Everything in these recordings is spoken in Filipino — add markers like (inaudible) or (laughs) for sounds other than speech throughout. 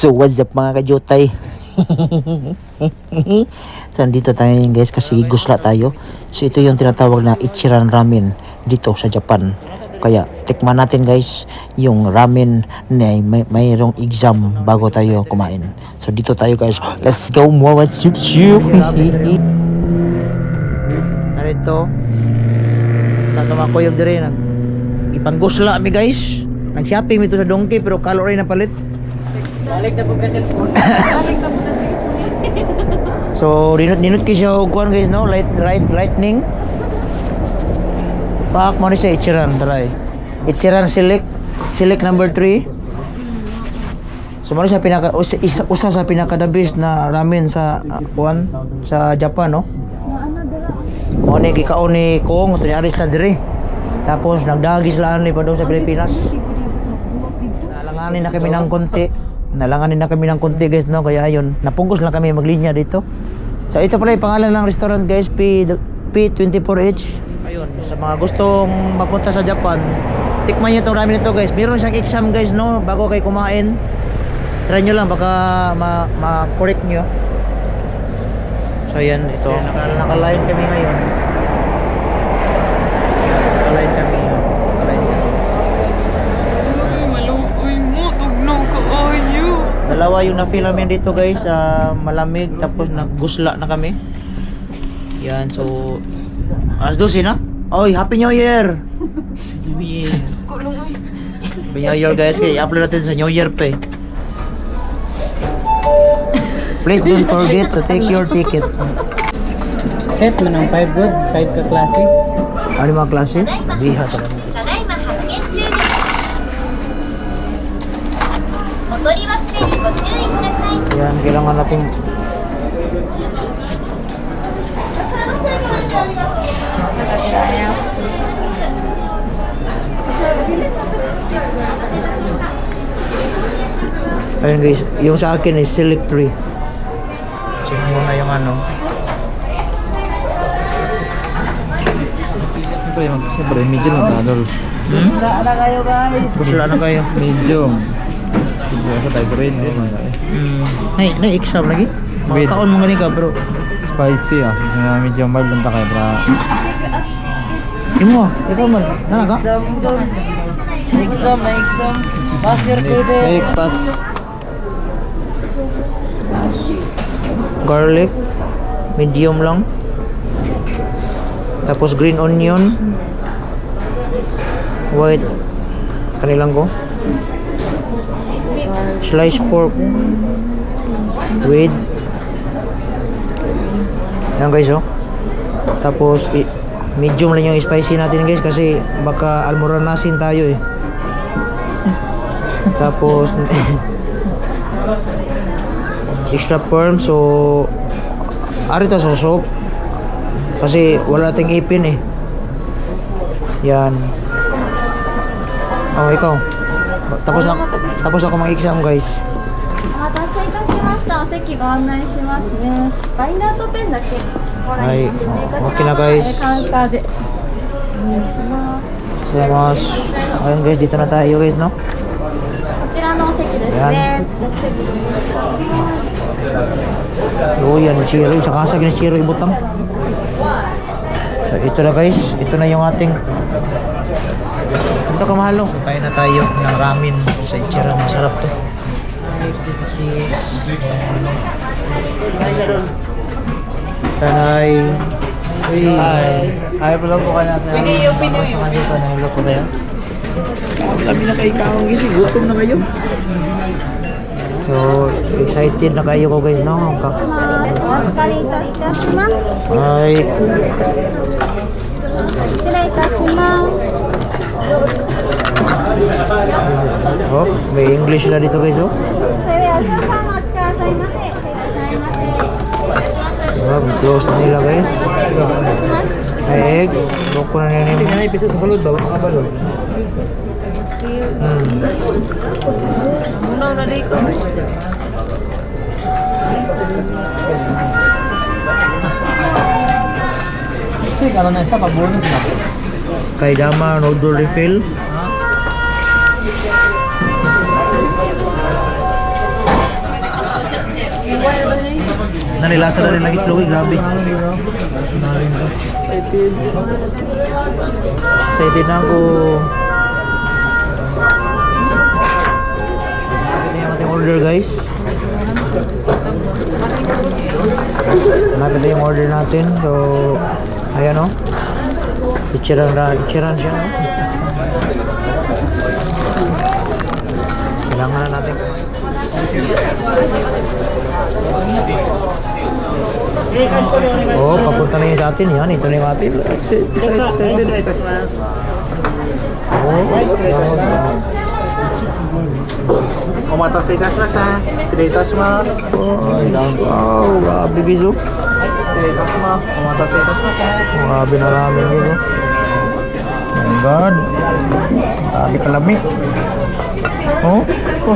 So what's up mga kajutay? (laughs) so nandito tayo ngayon guys kasi gusla tayo. So ito yung tinatawag na Ichiran Ramen dito sa Japan. Kaya tikman natin guys yung ramen na may mayroong exam bago tayo kumain. So dito tayo guys. Let's go more soup soup. (laughs) Narito. Tatama ko yung dire nag ipanggusla mi guys. Nag-shopping mi to sa donkey pero calorie na palit. Balik na po ka cellphone. (laughs) Balik na po na So, dinut dinut ko siya og kuan guys no, light light lightning. Pak mo ni sa Ichiran try. Ichiran select select number 3. So mo ni sa pinaka usa, usa sa pinaka the best na ramen sa uh, kuan sa Japan no. Mo ni gikaon ni Kong tanyari sila diri. Tapos nagdagi sila ani pa daw sa Pilipinas. Nalanganin na kami ng konti. Nalanganin na kami ng konti guys no kaya ayun napungkos lang kami maglinya dito. So ito pala yung pangalan ng restaurant guys P P24H. Ayun sa mga gustong magpunta sa Japan tikman niyo itong ramen nito guys. Meron siyang exam guys no bago kayo kumain. Try nyo lang baka ma, ma nyo. So ayan ito naka, naka-line kami ngayon. Ayan, naka-line kami. Naka-line kami. Uy, maluoy mo. Tugnaw ka ayo Dalawa yung na-feel namin dito guys, ah, malamig tapos naggusla na kami. Yan, so alas 12 na. Oy, Happy New Year! Yeah. Kulong ay. Happy New Year guys, kaya i-upload natin sa New Year pa eh. Please don't forget to take your ticket. Set mo ng 5 good. 5 ka klase. Ano yung mga klase? Biha talaga. ただいま発見中ですお取り忘れにご注意ください yan, kailangan natin Ayun guys, yung sa akin is select 3. Check muna yung ano. Siyempre, mag, siyempre, medium mag-adol. Basta na kayo guys. Busla na kayo. Medium. Siyempre, sa rin. Eh, mga eh. Hmm. Nay, nay exam lagi. Wait. Mga kaon mo gani ka bro. Spicy ah. Na medium mild lang ta kayo para Imo, ikaw man. Nana ka? Exam ko. Exam, exam. Pass your next code. week pass. Garlic. Medium lang. Tapos green onion. White. Kanilang ko. Sliced pork. With. Yan guys oh. Tapos medium lang yung spicy natin guys kasi baka almoranasin tayo eh. Tapos (laughs) extra firm so ari to sa soap kasi wala ting ipin eh yan oh ikaw tapos na tapos ako mag exam guys お待たせいたしました。お席ご案内しますね。バインダーとペンだけご覧になって、はいこちら OK な guys のカウンターでお願いします。 Salamat. Ayun guys, dito na tayo guys, no? こちらのお席ですね。Oh, yan, ni Chiro. Sa kasag ni Chiro ibutang. So, ito na guys. Ito na yung ating ito kamalo, kain na tayo ng ramen sa Ichira. Masarap to. Tanay. Hi. Hi, vlog ko ka na. Pinoy, Pinoy. Vlog ko sa'yo. Kami na kay Kamang Gising. Gutom na kayo. So, excited na kayo ko guys, no? Ay. Oh, may English na dito guys, oh. Oh, close na nila guys. May egg. Doko na nila mo. Tingnan ipisa sa kalod ba? Mga balon. Hmm. Muna na dito. Kasi karoon na isa pag-bonus na. Kaidama noodle refill. Nilasa na rin ng itlog, eh, grabe. Excited na ako. Ito yung ating order guys. Malapit na yung order natin. So, ayan o. Ichiran na, ichiran siya no. Kailangan na natin. Oh, papunta na yung sa atin yan. Ito na yung atin. Oh, oh.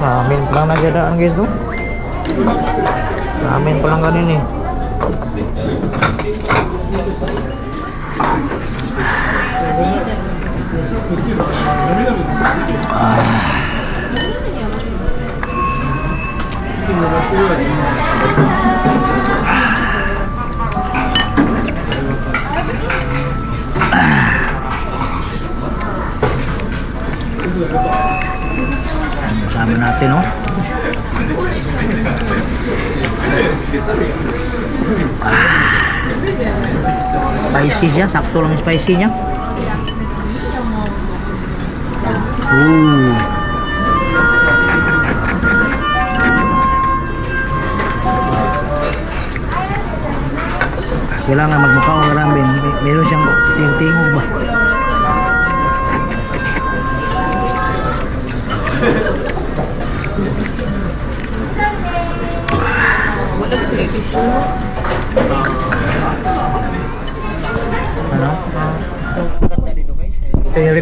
Ramen pa lang nagyadaan guys no. Ramen pa lang ganin Sama natin oh. Ah. Spicy siya, sakto lang spicy niya. Ooh. Kailangan magmukha ng ramen. May- Meron siyang ting-tingog ba?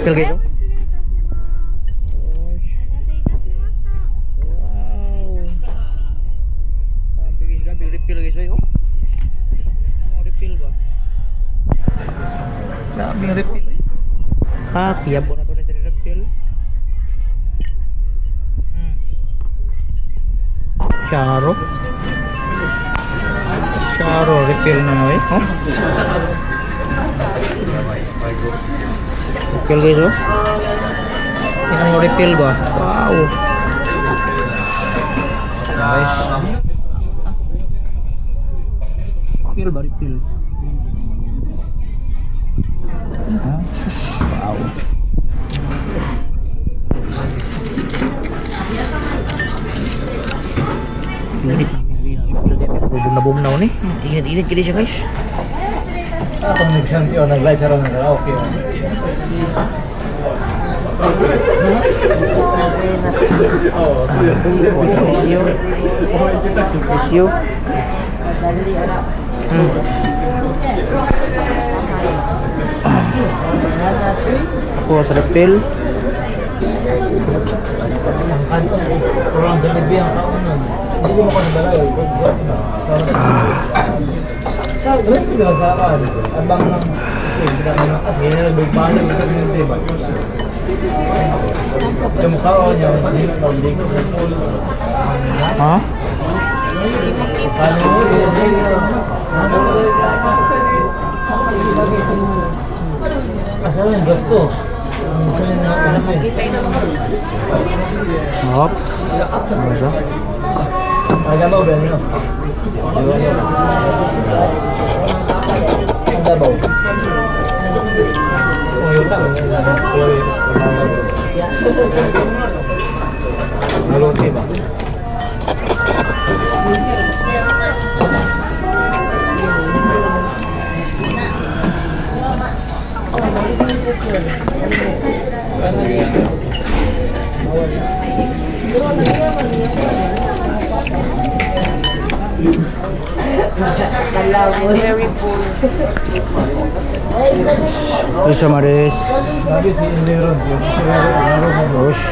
Refill guys. oh. Wow. Grabe guys, grabe refill guys. oh. Oh, refill ba? Grabe yung refill. eh. Ah, kiyabo na to na yung refill. Hmm. Charo. Charo, refill na na eh. Oh. Refill guys oh. Tingnan mo refill ba? Wow. Nice. Refill ba? Refill. Wow. Init. Bubong na bumnaw ni. Init-init kini siya guys. Ako nag-siyang yun, nag-light sa ng karaoke. Miss you. Ako sa refill. Orang delivery ang kaunan. Hindi mo ko nabalayo. Sa ulit ko sa akin. Abang ng kasi grabe na kasi yan ang bigpano ng community ba. Yung kao niya, hindi ko hindi ko Ha? Kalo mo, Asan yung gasto? Ang gusto niya na usapin. Hop. Ano siya? Ang yun lang, Naluti ba? Isa Maris. Sabi si Inderon. Rush.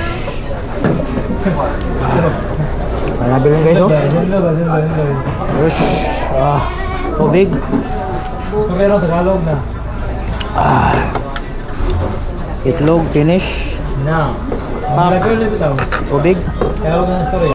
Hanapin mo guys oh. Rush. Ah. Tubig. Kayo ng Tagalog na. Itlog. Finish. Na. Ito. Tubig. Tagalog na story.